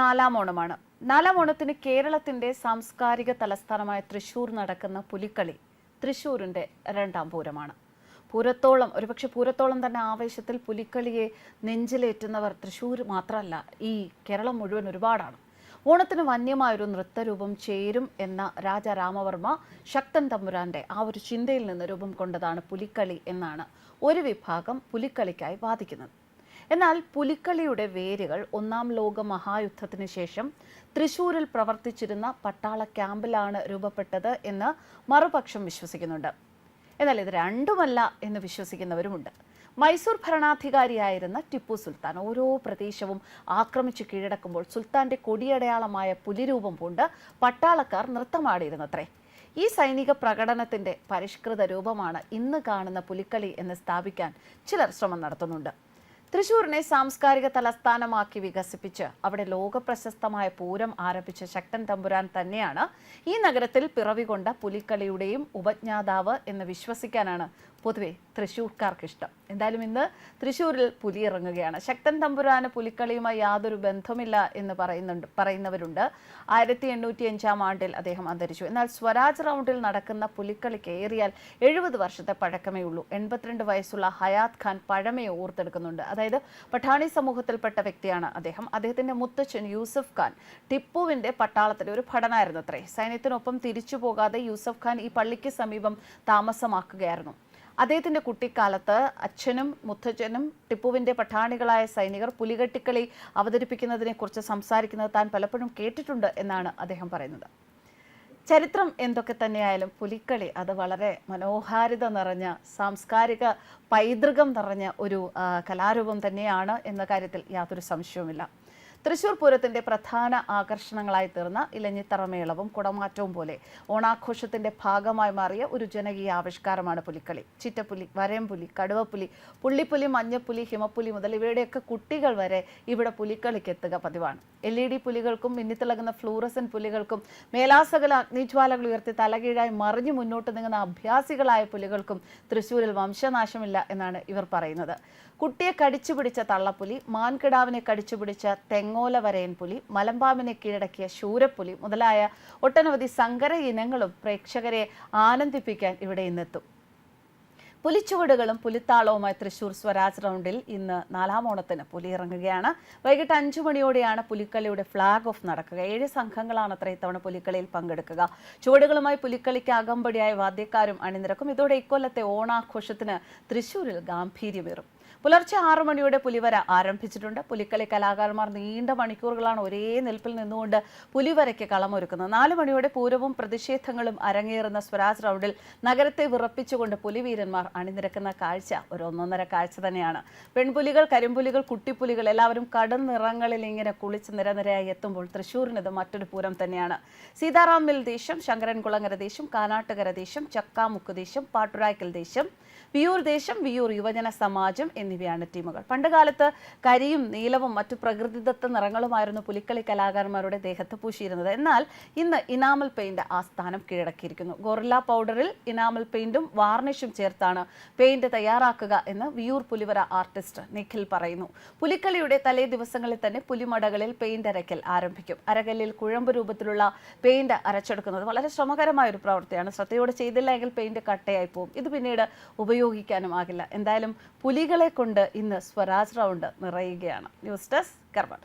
നാലാം ഓണമാണ്. നാലാം ഓണത്തിന് കേരളത്തിന്റെ സാംസ്കാരിക തലസ്ഥാനമായ തൃശൂർ നടക്കുന്ന പുലിക്കളി തൃശൂരിന്റെ രണ്ടാം പൂരമാണ്. പൂരത്തോളം ഒരുപക്ഷെ പൂരത്തോളം തന്നെ ആവേശത്തിൽ പുലിക്കളിയെ നെഞ്ചിലേറ്റുന്നവർ തൃശൂർ മാത്രമല്ല ഈ കേരളം മുഴുവൻ ഒരുപാടാണ്. ഓണത്തിന് വന്യമായൊരു നൃത്തരൂപം ചേരും എന്ന രാജ രാമവർമ്മ ശക്തൻ തമ്പുരാന്റെ ആ ഒരു ചിന്തയിൽ നിന്ന് രൂപം കൊണ്ടതാണ് പുലിക്കളി എന്നാണ് ഒരു വിഭാഗം പുലിക്കളിക്കായി വാദിക്കുന്നത്. എന്നാൽ പുലിക്കളിയുടെ വേരുകൾ ഒന്നാം ലോക മഹായുദ്ധത്തിന് ശേഷം തൃശൂരിൽ പ്രവർത്തിച്ചിരുന്ന പട്ടാള ക്യാമ്പിലാണ് രൂപപ്പെട്ടത് എന്ന് മറുപക്ഷം വിശ്വസിക്കുന്നുണ്ട്. എന്നാൽ ഇത് രണ്ടുമല്ല എന്ന് വിശ്വസിക്കുന്നവരുമുണ്ട്. മൈസൂർ ഭരണാധികാരിയായിരുന്ന ടിപ്പു സുൽത്താൻ ഓരോ പ്രദേശവും ആക്രമിച്ചു കീഴടക്കുമ്പോൾ സുൽത്താന്റെ കൊടിയടയാളമായ പുലിരൂപം പൂണ്ട് പട്ടാളക്കാർ നൃത്തമാടിയിരുന്നത്രേ. ഈ സൈനിക പ്രകടനത്തിന്റെ പരിഷ്കൃത രൂപമാണ് ഇന്ന് കാണുന്ന പുലിക്കളി എന്ന് സ്ഥാപിക്കാൻ ചിലർ ശ്രമം നടത്തുന്നുണ്ട്. തൃശൂരിനെ സാംസ്കാരിക തലസ്ഥാനമാക്കി വികസിപ്പിച്ച് അവിടെ ലോകപ്രശസ്തമായ പൂരം ആരംഭിച്ച ശക്തൻ തമ്പുരാൻ തന്നെയാണ് ഈ നഗരത്തിൽ പിറവികൊണ്ട പുലിക്കളിയുടെയും ഉപജ്ഞാതാവ് എന്ന് വിശ്വസിക്കാനാണ് പൊതുവെ തൃശ്ശൂർക്കാർക്ക് ഇഷ്ടം എന്തായാലും ഇന്ന് തൃശ്ശൂരിൽ പുലി ഇറങ്ങുകയാണ് ശക്തൻ തമ്പുരാന് പുലിക്കളിയുമായി യാതൊരു ബന്ധമില്ല എന്ന് പറയുന്നുണ്ട് പറയുന്നവരുണ്ട്. ആയിരത്തി എണ്ണൂറ്റി അഞ്ചാം ആണ്ടിൽ അദ്ദേഹം അന്തരിച്ചു. എന്നാൽ സ്വരാജ് റൗണ്ടിൽ നടക്കുന്ന പുലിക്കളിക്ക് ഏറിയാൽ എഴുപത് വർഷത്തെ പഴക്കമേ ഉള്ളൂ. എൺപത്തിരണ്ട് വയസ്സുള്ള ഹയാത് ഖാൻ പഴമയെ ഓർത്തെടുക്കുന്നുണ്ട്. അതായത് പഠാണി സമൂഹത്തിൽപ്പെട്ട വ്യക്തിയാണ് അദ്ദേഹം. അദ്ദേഹത്തിന്റെ മുത്തച്ഛൻ യൂസഫ് ഖാൻ ടിപ്പുവിന്റെ പട്ടാളത്തിലെ ഒരു ഭടനായിരുന്നു അത്രേ. സൈന്യത്തിനൊപ്പം തിരിച്ചു പോകാതെ യൂസഫ് ഖാൻ ഈ പള്ളിക്ക് സമീപം താമസമാക്കുകയായിരുന്നു. അദ്ദേഹത്തിന്റെ കുട്ടിക്കാലത്ത് അച്ഛനും മുത്തച്ഛനും ടിപ്പുവിന്റെ പഠാണികളായ സൈനികർ പുലികെട്ടിക്കളി അവതരിപ്പിക്കുന്നതിനെ കുറിച്ച് സംസാരിക്കുന്നത് താൻ പലപ്പോഴും കേട്ടിട്ടുണ്ട് എന്നാണ് അദ്ദേഹം പറയുന്നത്. ചരിത്രം എന്തൊക്കെ തന്നെയായാലും പുലിക്കളി അത് വളരെ മനോഹാരിത നിറഞ്ഞ സാംസ്കാരിക പൈതൃകം നിറഞ്ഞ ഒരു കലാരൂപം തന്നെയാണ് എന്ന കാര്യത്തിൽ യാതൊരു സംശയവുമില്ല. തൃശൂർ പൂരത്തിന്റെ പ്രധാന ആകർഷണങ്ങളായി തീർന്ന ഇലഞ്ഞിത്തറമേളവും കുടമാറ്റവും പോലെ ഓണാഘോഷത്തിന്റെ ഭാഗമായി മാറിയ ഒരു ജനകീയ ആവിഷ്കാരമാണ് പുലിക്കളി. ചിറ്റപ്പുലി വരയംപുലി കടുവപ്പുലി പുള്ളിപ്പുലി മഞ്ഞപ്പുലി ഹിമപ്പുലി മുതൽ ഇവയുടെയൊക്കെ കുട്ടികൾ വരെ ഇവിടെ പുലിക്കളിക്ക് എത്തുക പതിവാണ്. എൽ ഇ ഡി പുലികൾക്കും മിന്നിത്തിളകുന്ന ഫ്ലൂറസൻ പുലികൾക്കും മേലാസകല അഗ്നിജ്വാലകൾ ഉയർത്തി തലകീഴായി മറിഞ്ഞു മുന്നോട്ട് നീങ്ങുന്ന അഭ്യാസികളായ പുലികൾക്കും തൃശ്ശൂരിൽ വംശനാശമില്ല എന്നാണ് ഇവർ പറയുന്നത്. കുട്ടിയെ കടിച്ചു പിടിച്ച തള്ളപ്പുലി മാൻകിടാവിനെ കടിച്ചു പിടിച്ച തെങ്ങോല വരയൻ പുലി മലമ്പാമ്പിനെ കീഴടക്കിയ ശൂരപ്പുലി മുതലായ ഒട്ടനവധി സങ്കര ഇനങ്ങളും പ്രേക്ഷകരെ ആനന്ദിപ്പിക്കാൻ ഇവിടെ ഇന്നെത്തും. പുലിച്ചുവടുകളും പുലിത്താളവുമായി തൃശൂർ സ്വരാജ് റൗണ്ടിൽ ഇന്ന് നാലാം ഓണത്തിന് പുലി ഇറങ്ങുകയാണ് വൈകിട്ട് അഞ്ചു മണിയോടെയാണ് പുലിക്കളിയുടെ ഫ്ളാഗ് ഓഫ് നടക്കുക. ഏഴ് സംഘങ്ങളാണ് അത്ര ഇത്തവണ പുലിക്കളിയിൽ പങ്കെടുക്കുക. ചുവടുകളുമായി പുലിക്കളിക്ക് അകമ്പടിയായ വാദ്യക്കാരും അണിനിരക്കും. ഇതോടെ ഇക്കൊല്ലത്തെ ഓണാഘോഷത്തിന് തൃശൂരിൽ ഗാംഭീര്യമേറും. പുലർച്ചെ ആറു മണിയോടെ പുലിവര ആരംഭിച്ചിട്ടുണ്ട്. പുലിക്കളി കലാകാരന്മാർ നീണ്ട മണിക്കൂറുകളാണ് ഒരേ നിൽപ്പിൽ നിന്നുകൊണ്ട് പുലിവരയ്ക്ക് കളമൊരുക്കുന്നത്. നാല് മണിയോടെ പൂരവും പ്രതിഷേധങ്ങളും അരങ്ങേറുന്ന സ്വരാജ് റൗണ്ടിൽ നഗരത്തെ വിറപ്പിച്ചുകൊണ്ട് പുലിവീരന്മാർ അണിനിരക്കുന്ന കാഴ്ച ഒരു ഒന്നൊന്നര കാഴ്ച തന്നെയാണ്. പെൺപുലികൾ കരിമ്പുലികൾ കുട്ടിപ്പുലികൾ എല്ലാവരും കടൽ നിറങ്ങളിൽ ഇങ്ങനെ കുളിച്ച് നിരനിരയായി എത്തുമ്പോൾ തൃശ്ശൂരിനത് മറ്റൊരു പൂരം തന്നെയാണ്. സീതാറാമിൽ ദേശം ശങ്കരൻകുളങ്ങര ദേശം കാനാട്ടുകര ദേശം ചക്കാമുക്ക് ദേശം പാട്ടുരായ്ക്കൽ ദേശം വിയൂർ ദേശം വിയൂർ യുവജന സമാജം എന്നിവയാണ് ടീമുകൾ. പണ്ടുകാലത്ത് കരിയും നീലവും മറ്റു പ്രകൃതിദത്ത നിറങ്ങളുമായിരുന്നു പുലിക്കളി കലാകാരന്മാരുടെ ദേഹത്ത് പൂശിയിരുന്നത്. എന്നാൽ ഇന്ന് ഇനാമൽ പെയിന്റ് ആ സ്ഥാനം കീഴടക്കിയിരിക്കുന്നു. ഗൊറില്ല പൗഡറിൽ ഇനാമൽ പെയിന്റും വാർണിഷും ചേർത്താണ് പെയിന്റ് തയ്യാറാക്കുക എന്ന് വിയൂർ പുലിവര ആർട്ടിസ്റ്റ് നിഖിൽ പറയുന്നു. പുലിക്കളിയുടെ തലേ ദിവസങ്ങളിൽ തന്നെ പുലിമടകളിൽ പെയിന്റ് അരയ്ക്കൽ ആരംഭിക്കും. അരകല്ലിൽ കുഴമ്പ് രൂപത്തിലുള്ള പെയിന്റ് അരച്ചെടുക്കുന്നത് വളരെ ശ്രമകരമായ ഒരു പ്രവൃത്തിയാണ്. ശ്രദ്ധയോടെ ചെയ്തില്ല എങ്കിൽ പെയിന്റ് കട്ടയായി പോകും. ഇത് പിന്നീട് ഉപയോഗിക്കാനും ആകില്ല. എന്തായാലും പുലികളെ കൊണ്ട് ഇന്ന് Swaraj round നിറയുകയാണ്. News desk Karma